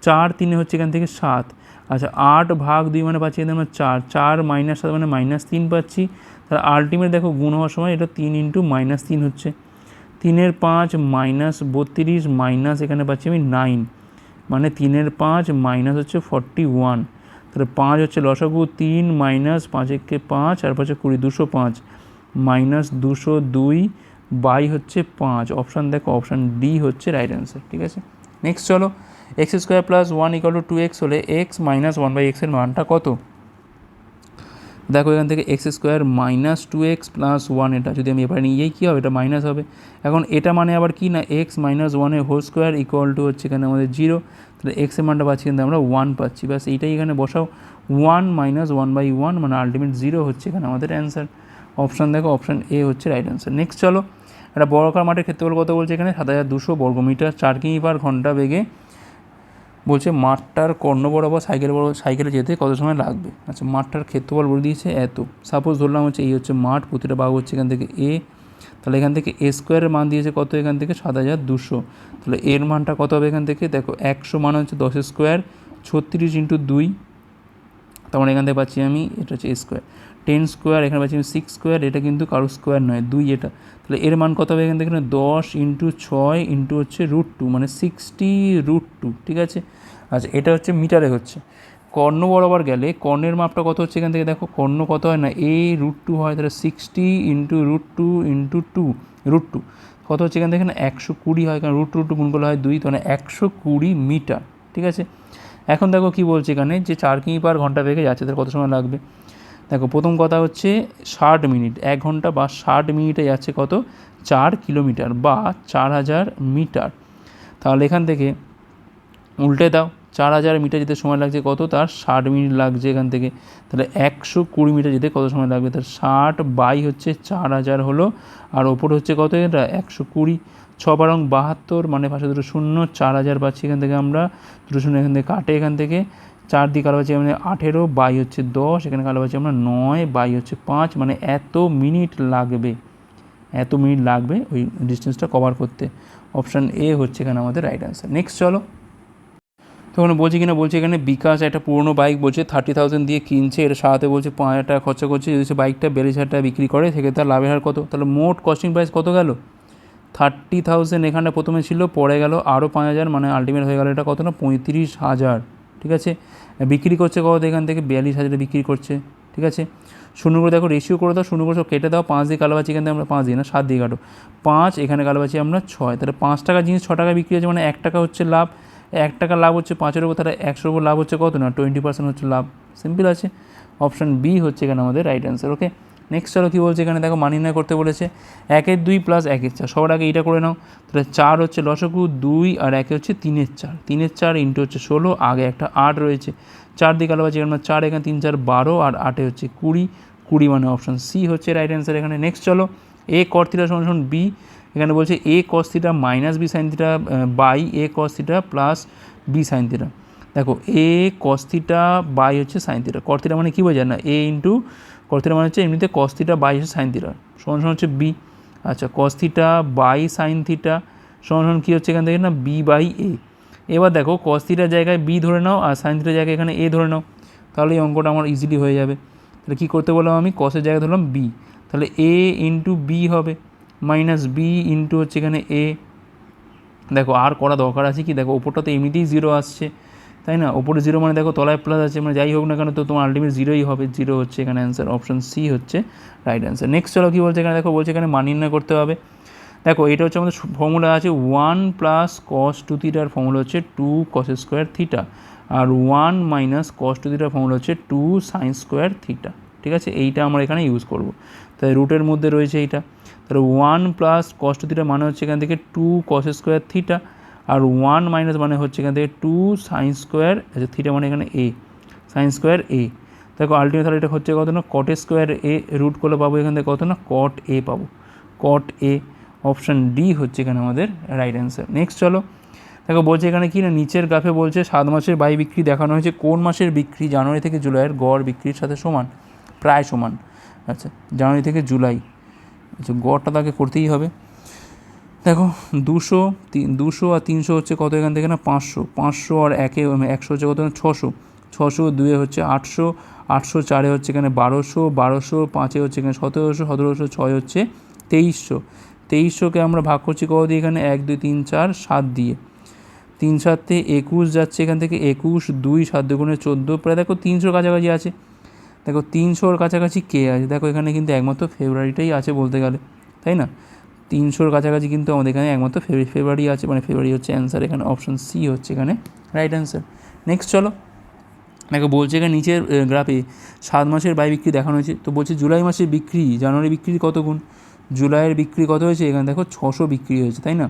চার তিনে হচ্ছে এখান থেকে সাত। আচ্ছা আট ভাগ দুই মানে পাচ্ছি এখানে আমরা চার। চার মাইনাস সাত মানে মাইনাস তিন পাচ্ছি। তাহলে আলটিমেট দেখো গুণ হওয়ার সময় এটা তিন ইন্টু মাইনাস তিন হচ্ছে। তিনের পাঁচ মাইনাস বত্রিশ মাইনাস এখানে পাচ্ছি আমি নাইন মানে তিনের পাঁচ মাইনাস হচ্ছে ফর্টি ওয়ান তাহলে পাঁচ হচ্ছে লসাগু, তিন মাইনাস পাঁচ একে পাঁচ, আর পাঁচে কুড়ি, দুশো পাঁচ। মাইনাস দুশো দুই বাই হচ্ছে পাঁচ। অপশান দেখো, অপশান ডি হচ্ছে রাইট অ্যান্সার ঠিক আছে? নেক্সট চলো X square plus one equal to two X হলে এক্স মাইনাস ওয়ান বাই এক্সের মানটা কত? দেখো এখান থেকে X square minus two X plus one এটা যদি আমি এবার নিয়েই কী হবে? এটা মাইনাস হবে। এখন এটা মানে আবার কি না? এক্স মাইনাস ওয়ানের হোল স্কোয়ার ইকুয়াল টু হচ্ছে এখানে আমাদের জিরো তাহলে এক্সের মানটা পাচ্ছি কিন্তু আমরা ওয়ান পাচ্ছি। ব্যাস, এইটাই এখানে বসাও। One minus one by one মানে আলটিমেট জিরো হচ্ছে এখানে আমাদের অ্যান্সার অপশান দেখো, অপশান এ হচ্ছে রাইট অ্যান্সার নেক্সট চলো, একটা বড়কার মাঠের ক্ষেত্রফল কত বলছে এখানে? সাত হাজার দুশো বর্গমিটার, চার কিমি পার ঘণ্টা বেগে। বলছে মাঠটার কর্ণ বরাবর সাইকেল বরাবর সাইকেলে যেতে কত সময় লাগবে? আচ্ছা মাঠটার ক্ষেত্রফল বলে দিয়েছে এত। সাপোজ ধরলাম হচ্ছে এই হচ্ছে মাঠ, প্রতিটা বাহু হচ্ছে এখান থেকে এ তাহলে এখান থেকে এ স্কোয়ারের মান দিয়েছে কত এখান থেকে? সাত হাজার দুশো। তাহলে এর মানটা কত হবে এখান থেকে? দেখো, একশো মান হচ্ছে দশ স্কোয়ার ছত্রিশ ইন্টু দুই। তখন এখান থেকে পাচ্ছি আমি, এটা হচ্ছে এ স্কোয়ার টেন স্কোয়ার, এখানে পাচ্ছি আমি সিক্স স্কোয়ার এটা কিন্তু কারও স্কোয়ার নয়, দুই এটা। তাহলে এর মান কত হবে এখান থেকে? দশ ইন্টু ছয় ইন্টু হচ্ছে রুট টু মানে সিক্সটি রুট টু ঠিক আছে? আচ্ছা এটা হচ্ছে মিটারে হচ্ছে। কর্ণ বরাবর গেলে কর্ণের মাপটা কত হচ্ছে এখান থেকে? দেখো, কর্ণ কত হয় না? এ রুট টু হয়, তাহলে sixty into root two into two root two কত হচ্ছে এখান থেকে? একশো কুড়ি হয়, কারণ রুট রুট গুণ করলে হয় দুই, তাহলে একশো কুড়ি মিটার, ঠিক আছে? এখন দেখো কি বলছে এখানে, যে চার কিমি পার ঘণ্টা বেগে যাচ্ছে, তাহলে কত সময় লাগবে? দেখো, প্রথম কথা হচ্ছে ষাট মিনিট, এক ঘণ্টা বা ষাট মিনিটে যাচ্ছে কত? চার কিলোমিটার বা চার হাজার মিটার। তাহলে এখান থেকে উল্টে দাও, চার হাজার মিটার যেতে সময় লাগছে কত? তার ষাট মিনিট লাগছে এখান থেকে। তাহলে একশো কুড়ি মিটার যেতে কত সময় লাগবে? তার ষাট বাই হচ্ছে চার হাজার হলো, আর ওপরে হচ্ছে কত এটা একশো কুড়ি। ছ বারং বাহাত্তর মানে পাশে দুটো শূন্য, চার হাজার পাচ্ছি এখান থেকে আমরা। দুটো শূন্য এখান থেকে কাটে এখান থেকে। চার দিকে কালো পাচ্ছি মানে আঠেরো, বাই হচ্ছে দশ, এখানে কালো পাচ্ছি আমরা নয়, বাই হচ্ছে পাঁচ মানে এত মিনিট লাগবে, এত মিনিট লাগবে ওই ডিস্টেন্সটা কভার করতে। অপশান এ হচ্ছে এখানে আমাদের রাইট অ্যান্সার নেক্সট চলো। তখন বলছে কিনা? বলছে এখানে বিকাশ একটা পুরনো বাইক বলছে থার্টি থাউজেন্ড দিয়ে কিনছে, এটা সারাতে বলছে পাঁচ হাজার টাকা খরচা করছে, যদি সে বাইকটা বিয়াল্লিশ হাজার টাকা বিক্রি করে, সেক্ষেত্রে তার লাভের হার কত? তাহলে মোট কস্টিং প্রাইস কত গেল? থার্টি থাউজেন্ড এখানে প্রথমে ছিল, পরে গেল আরও পাঁচ হাজার মানে আলটিমেট হয়ে গেল এটা কত না? পঁয়ত্রিশ হাজার, ঠিক আছে? বিক্রি করছে কত? এখান থেকে বিয়াল্লিশ হাজারে বিক্রি করছে, ঠিক আছে? শূন্য করে দেখো রেশিও করে দাও শূন্য করে সব কেটে দাও, পাঁচ দিয়ে কালো পাচ্ছি এখান থেকে আমরা পাঁচ দিই না, সাত দিয়ে কাটো। পাঁচ, এখানে কালোবাচি আমরা ছয়। তাহলে পাঁচ টাকা জিনিস, ছ টাকা বিক্রি হচ্ছে মানে এক টাকা হচ্ছে লাভ, এক টাকা লাভ হচ্ছে পাঁচের উপর, তাহলে একশোর উপর লাভ হচ্ছে কত? না টোয়েন্টি পার্সেন্ট হচ্ছে লাভ। সিম্পল আছে। অপশান বি হচ্ছে এখানে আমাদের রাইট অ্যান্সার ওকে নেক্সট চলো কী বলছে? এখানে দেখো মানি নির্ণয় করতে বলেছে। একের দুই প্লাস একের চার। সবার আগে এইটা করে নাও। তাহলে চার হচ্ছে লসকু দুই আর একে হচ্ছে তিনের চার। তিনের চার ইন্টু হচ্ছে ষোলো, আগে একটা আট রয়েছে। চার দিকে আলো আছে এখানে চার, এখানে তিন, চার, বারো আর আটে হচ্ছে কুড়ি। কুড়ি মানে অপশান সি হচ্ছে রাইট অ্যান্সার এখানে। নেক্সট চলো। এ কর সমান সমান বি এখানে বলছে A cos theta minus B sine by A cos theta plus B sine দেখো এ কস থিটা বাই হচ্ছে সাইন থিটা কর থিটা মানে কী বোঝায় না? এ ইন্টু কর থিটা মানে হচ্ছে এমনিতে কস থিটা বাই হচ্ছে সাইন থিটা সমান সমান হচ্ছে বি আচ্ছা cos theta by sine theta সমান সমান কী হচ্ছে এখান থেকে না বি বাই এ এবার দেখো কস থিটার জায়গায় বি ধরে নাও আর সাইন থিটার জায়গায় এখানে এ ধরে নাও, তাহলে এই অঙ্কটা আমার ইজিলি হয়ে যাবে, তাহলে কী করতে বললাম আমি কসের জায়গায় ধরলাম বি তাহলে এ ইন্টু বি হবে মাইনাস বি ইন্টু হচ্ছে এখানে এ দেখো আর করা দরকার আছে কি, দেখো ওপরটা তো এমনিতেই জিরো আসছে তাই না? ওপরে জিরো মানে দেখো তলায় প্লাস আছে মানে যাই হোক না কেন তো তোমার আলটিমেট জিরোই হবে। জিরো হচ্ছে এখানে অ্যান্সার অপশন সি হচ্ছে রাইট অ্যান্সার নেক্সট চলো কী বলছে এখানে? দেখো বলছে এখানে মান নির্ণয় করতে হবে। দেখো এটা হচ্ছে আমাদের ফর্মুলা আছে ওয়ান প্লাস কস টু থিটার ফর্মুলা হচ্ছে টু কস স্কোয়ার থিটা আর ওয়ান মাইনাস কস টু থিটার ফর্মুলা হচ্ছে টু সাইন স্কোয়ার থিটা ঠিক আছে? এইটা আমরা এখানে ইউজ করব। তাই রুটের মধ্যে রয়েছে এইটা। তাহলে one plus cos two theta মানে হচ্ছে এখান থেকে টু কস স্কোয়ার থিটা আর ওয়ান মাইনাস মানে হচ্ছে এখান থেকে টু সাইন স্কোয়ার আচ্ছা থিটা মানে এখানে এ সাইন স্কোয়ার এ দেখো আলটিমেট তাহলে এটা হচ্ছে কত না? কট স্কোয়ার এ রুট করলে পাবো এখান থেকে কত না? কট এ পাবো। কট এ অপশান ডি হচ্ছে এখানে আমাদের রাইট অ্যান্সার নেক্সট চলো। দেখো বলছে এখানে কি না? নিচের গ্রাফে বলছে সাত মাসের বাই বিক্রি দেখানো হয়েছে। কোন মাসের বিক্রি? জানুয়ারি থেকে জুলাইয়ের গড় বিক্রির সাথে সমান, প্রায় সমান। আচ্ছা জানুয়ারি থেকে জুলাই। আচ্ছা গড়টা তাকে করতেই হবে। দেখো, দুশো তিন, দুশো আর তিনশো হচ্ছে কত এখান থেকে না? পাঁচশো। পাঁচশো আর একে একশো হচ্ছে কত? ছশো। ছশো দুয়ে হচ্ছে আটশো। আটশো চারে হচ্ছে এখানে বারোশো। বারোশো পাঁচে হচ্ছে এখানে সতেরোশো। সতেরোশো ছয় হচ্ছে তেইশশো। তেইশশোকে আমরা ভাগ করছি কত দিয়ে এখানে? এক, দুই, তিন, চার, সাত দিয়ে। তিন সাতে একুশ যাচ্ছে এখান থেকে একুশ, দুই, সাত দুগুণে চোদ্দ। প্রায় দেখো তিনশোর কাছাকাছি আছে। দেখো তিনশোর কাছাকাছি কে আছে? দেখো এখানে কিন্তু একমাত্র ফেব্রুয়ারিটাই আছে বলতে গেলে, তাই না? তিনশোর কাছাকাছি কিন্তু আমাদের এখানে একমাত্র ফেব্রুয়ারি আছে। মানে ফেব্রুয়ারি হচ্ছে অ্যান্সার এখানে অপশন সি হচ্ছে এখানে রাইট অ্যান্সার নেক্সট চলো। দেখো, বলছে এখানে নিচের গ্রাফে সাত মাসের বাই বিক্রি দেখানো হয়েছে। তো বলছে জুলাই মাসের বিক্রি, জানুয়ারি বিক্রি কত গুণ? জুলাইয়ের বিক্রি কত হয়েছে? এখানে দেখো ছশো বিক্রি হয়েছে, তাই না?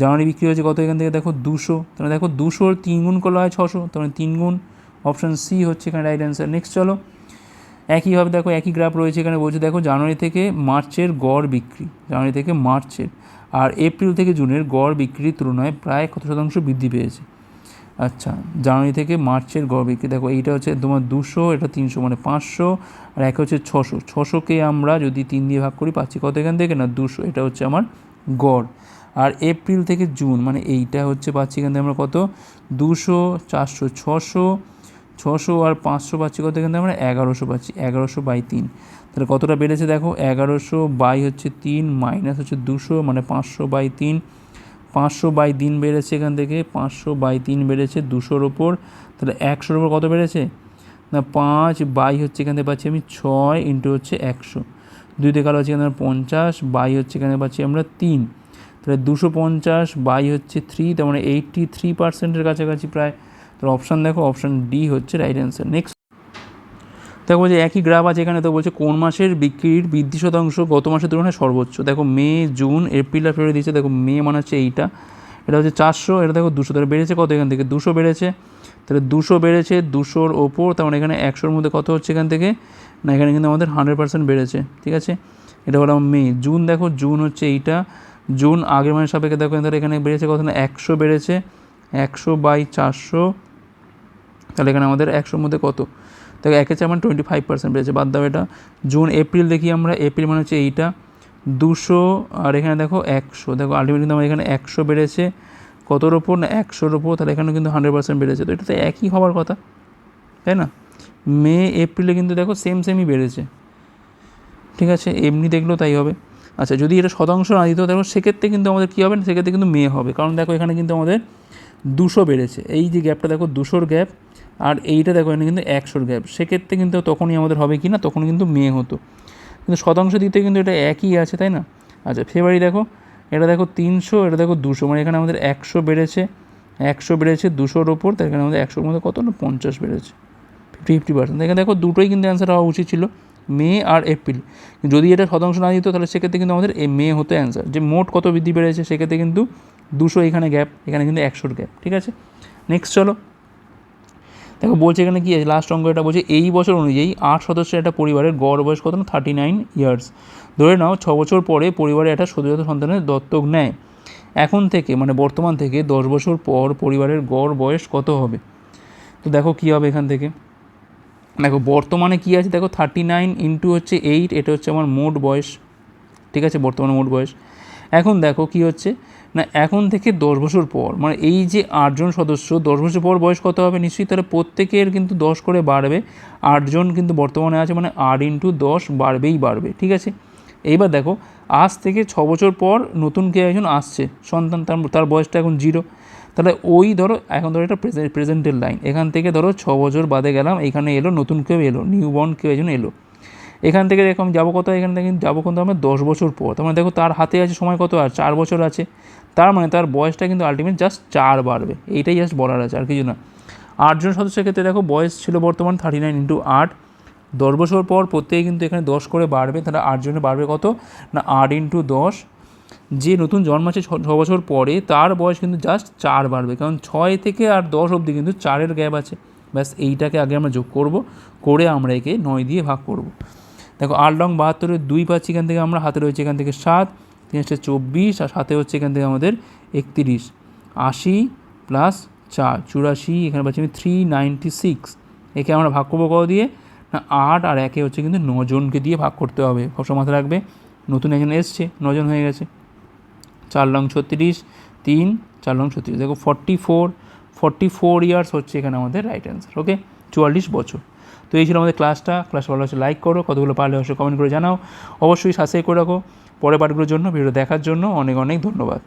জানুয়ারি বিক্রি হয়েছে কত? এখান থেকে দেখো দুশো। তাহলে দেখো দুশোর তিন গুণ করলে হয় ছশো। তাহলে তিন গুণ অপশান সি হচ্ছে এখানে রাইট অ্যান্সার নেক্সট চলো। একইভাবে দেখো, একই গ্রাফ রয়েছে এখানে, বলছে দেখো জানুয়ারি থেকে মার্চের গড় বিক্রি, জানুয়ারি থেকে মার্চের, আর এপ্রিল থেকে জুনের গড় বিক্রির তুলনায় প্রায় কত শতাংশ বৃদ্ধি পেয়েছে? আচ্ছা জানুয়ারি থেকে মার্চের গড় বিক্রি, দেখো এইটা হচ্ছে তোমার দুশো, এটা তিনশো মানে পাঁচশো, আর এক হচ্ছে ছশো ছশোকে আমরা যদি তিন দিয়ে ভাগ করি, পাচ্ছি কত এখান থেকে? না, দুশো, এটা হচ্ছে আমার গড়। আর এপ্রিল থেকে জুন মানে এইটা হচ্ছে পাচ্ছি এখান থেকে আমরা কত? দুশো, চারশো, ছশো ছশো আর পাঁচশো পাচ্ছি কত থেকে? আমরা এগারোশো পাচ্ছি, এগারোশো বাই তিন। তাহলে কতটা বেড়েছে দেখো? এগারোশো বাই হচ্ছে তিন মাইনাস হচ্ছে দুশো মানে পাঁচশো বাই তিন। পাঁচশো বাই তিন বেড়েছে এখান থেকে, পাঁচশো বাই তিন বেড়েছে দুশোর ওপর। তাহলে একশোর ওপর কত বেড়েছে? না, পাঁচ বাই হচ্ছে এখান থেকে পাচ্ছি আমি ছয় ইন্টু হচ্ছে একশো। দুই থেকে কালো হচ্ছে এখানে পঞ্চাশ, বাই হচ্ছে এখানে পাচ্ছি আমরা তিন। তাহলে দুশো পঞ্চাশ বাই হচ্ছে থ্রি তার মানে এইটটি থ্রি পার্সেন্টের কাছাকাছি প্রায়। তাহলে অপশান দেখো অপশান ডি হচ্ছে রাইট অ্যান্সার নেক্সট দেখো বলছে, একই গ্রাফ আছে এখানে, তো বলছে কোন মাসের বিক্রির বৃদ্ধি শতাংশ গত মাসের তুলনায় সর্বোচ্চ? দেখো মে, জুন, এপ্রিল আর ফেব্রুয়ারি দিচ্ছে, দেখো মে মানে হচ্ছে এইটা। এটা হচ্ছে চারশো, এটা দেখো দুশো, তাহলে বেড়েছে কত এখান থেকে? দুশো বেড়েছে। তাহলে দুশো বেড়েছে, দুশোর ওপর, তার মানে এখানে একশোর মধ্যে কত হচ্ছে এখান থেকে? না, এখানে কিন্তু আমাদের হান্ড্রেড পার্সেন্ট বেড়েছে, ঠিক আছে? এটা হলো মে। জুন দেখো, জুন হচ্ছে এইটা। জুন আগের মাসের সাপেক্ষে দেখো, এখানে বেড়েছে কত না? একশো বেড়েছে। একশো বাই চারশো। তাহলে এখানে আমাদের একশোর মধ্যে কত? দেখো একের চেয়ে আমার টোয়েন্টি ফাইভ পার্সেন্ট বেড়েছে, বাদ দাও এটা। জুন, এপ্রিল দেখি আমরা, এপ্রিল মানে হচ্ছে এইটা। দুশো, আর এখানে দেখো একশো। দেখো আলটিমেটলি কিন্তু আমার এখানে একশো বেড়েছে। কতর ওপর না, একশোর ওপর তাহলে এখানেও কিন্তু হান্ড্রেড পার্সেন্ট বেড়েছে। তো এটা তো একই হওয়ার কথা, তাই না? মে, এপ্রিলে কিন্তু দেখো সেম সেমই বেড়েছে। ঠিক আছে, এমনি দেখলেও তাই হবে। আচ্ছা যদি এটা শতাংশ না দিত দেখো সেক্ষেত্রে কিন্তু আমাদের কী হবে? না সেক্ষেত্রে কিন্তু মে হবে। কারণ দেখো এখানে কিন্তু আমাদের দুশো বেড়েছে। এই যে গ্যাপটা দেখো, দুশোর গ্যাপ আর এইটা দেখো, এখানে কিন্তু একশোর গ্যাপ সেক্ষেত্রে কিন্তু তখনই আমাদের হবে কি না? তখন কিন্তু মে হতো। কিন্তু শতাংশ দিতে কিন্তু এটা একই আছে, তাই না? আচ্ছা ফেব্রুয়ারি দেখো, এটা দেখো তিনশো, এটা দেখো দুশো। মানে এখানে আমাদের একশো বেড়েছে একশো বেড়েছে দুশোর ওপর, তার এখানে আমাদের একশোর মধ্যে কত? না, পঞ্চাশ বেড়েছে ফিফটি ফিফটি পার্সেন্ট এখানে দেখো, দুটোই কিন্তু অ্যান্সার হওয়া উচিত ছিল, মে আর এপ্রিল। যদি এটা শতাংশ না দিত, তাহলে সেক্ষেত্রে কিন্তু আমাদের এ, মে হতো অ্যান্সার যে মোট কত বৃদ্ধি বেড়েছে, সেক্ষেত্রে কিন্তু দুশো এখানে গ্যাপ এখানে কিন্তু একশোর গ্যাপ ঠিক আছে? নেক্সট চলো। দেখো, বলছে এখানে কি আছে? লাস্ট অঙ্ক এটা বলছে, এই বছর অনুযায়ী আট সদস্যের একটা পরিবারের গড় বয়স কত? থার্টি নাইন ইয়ার্স ধরে নাও, ছ বছর পরে পরিবারে একটা সদ্যজাত সন্তানের দত্তক নেয়। এখন থেকে মানে বর্তমান থেকে দশ বছর পর পরিবারের গড় বয়স কত হবে? তো দেখো কী হবে এখান থেকে। দেখো, বর্তমানে কী আছে? দেখো থার্টি নাইন ইন্টু হচ্ছে এইট এটা হচ্ছে আমার মোট বয়স। ঠিক আছে, বর্তমানে মোট বয়স। এখন দেখো কি হচ্ছে? না, এখন থেকে দশ বছর পর মানে এই যে আটজন সদস্য, দশ বছর পর বয়স কত হবে? নিশ্চয়ই তাহলে প্রত্যেকের কিন্তু দশ করে বাড়বে। আটজন কিন্তু বর্তমানে আছে মানে আট ইন্টু দশ বাড়বেই বাড়বে, ঠিক আছে? এইবার দেখো, আজ থেকে ছ বছর পর নতুন কেউ একজন আসছে? সন্তান, তার তার বয়সটা এখন জিরো তাহলে ওই ধরো, এখন ধরো এটা প্রেজেন্ট প্রেজেন্টের লাইন এখান থেকে ধরো ছ বছর বাদে গেলাম, এখানে এলো, নতুন কেউ এলো নিউ বর্ন কেউ একজন এলো। এখান থেকে দেখো আমি যাব কত এখান থেকে যাব কিন্তু আমরা দশ বছর পর। তার মানে দেখো, তার হাতে আছে সময় কত? আর চার বছর আছে। তার মানে তার বয়সটা কিন্তু আলটিমেট জাস্ট চার বাড়বে। এইটাই জাস্ট বলার আছে, আর কিছু না। আটজন সদস্যের ক্ষেত্রে দেখো, বয়স ছিল বর্তমান থার্টি নাইন ইন্টু আট। দশ বছর পর প্রত্যেকে কিন্তু এখানে দশ করে বাড়বে, তাহলে আটজনে বাড়বে কত? না, আট ইন্টু দশ। যে নতুন জন্মাচ্ছে ছ বছর পরে, তার বয়স কিন্তু জাস্ট চার বাড়বে। কারণ ছয় থেকে আর দশ অবধি কিন্তু চারের গ্যাপ আছে। ব্যাস, এইটাকে আগে আমরা যোগ করব, করে আমরা একে নয় দিয়ে ভাগ করব। দেখো, আট লং বাহাত্তরের দুই পাচ্ছি এখান থেকে আমরা, হাতে রয়েছে এখান থেকে সাত। তিন হচ্ছে চব্বিশ আর সাথে হচ্ছে এখান থেকে আমাদের একত্রিশ। আশি প্লাস চার, চুরাশি, এখানে পাচ্ছি আমি থ্রি নাইনটি সিক্স একে আমরা ভাগ করব কত দিয়ে? না, আট আর একে হচ্ছে কিন্তু নজনকে দিয়ে ভাগ করতে হবে। সবসময় মাথায় রাখবে, নতুন একজন এসছে, নজন হয়ে গেছে। চার লং ছত্রিশ, তিন, চার লং ছত্রিশ। দেখো forty four forty four years হচ্ছে এখানে আমাদের রাইট অ্যান্সার ওকে চুয়াল্লিশ বছর। তো এই ছিল আমাদের ক্লাসটা ক্লাস ভালো হচ্ছে লাইক করো। কতগুলো পারলে অবশ্যই কমেন্ট করে জানাও। অবশ্যই সাবস্ক্রাইব করে রাখো। পরের পাঠগুলোর জন্য ভিডিও দেখার জন্য অনেক অনেক ধন্যবাদ।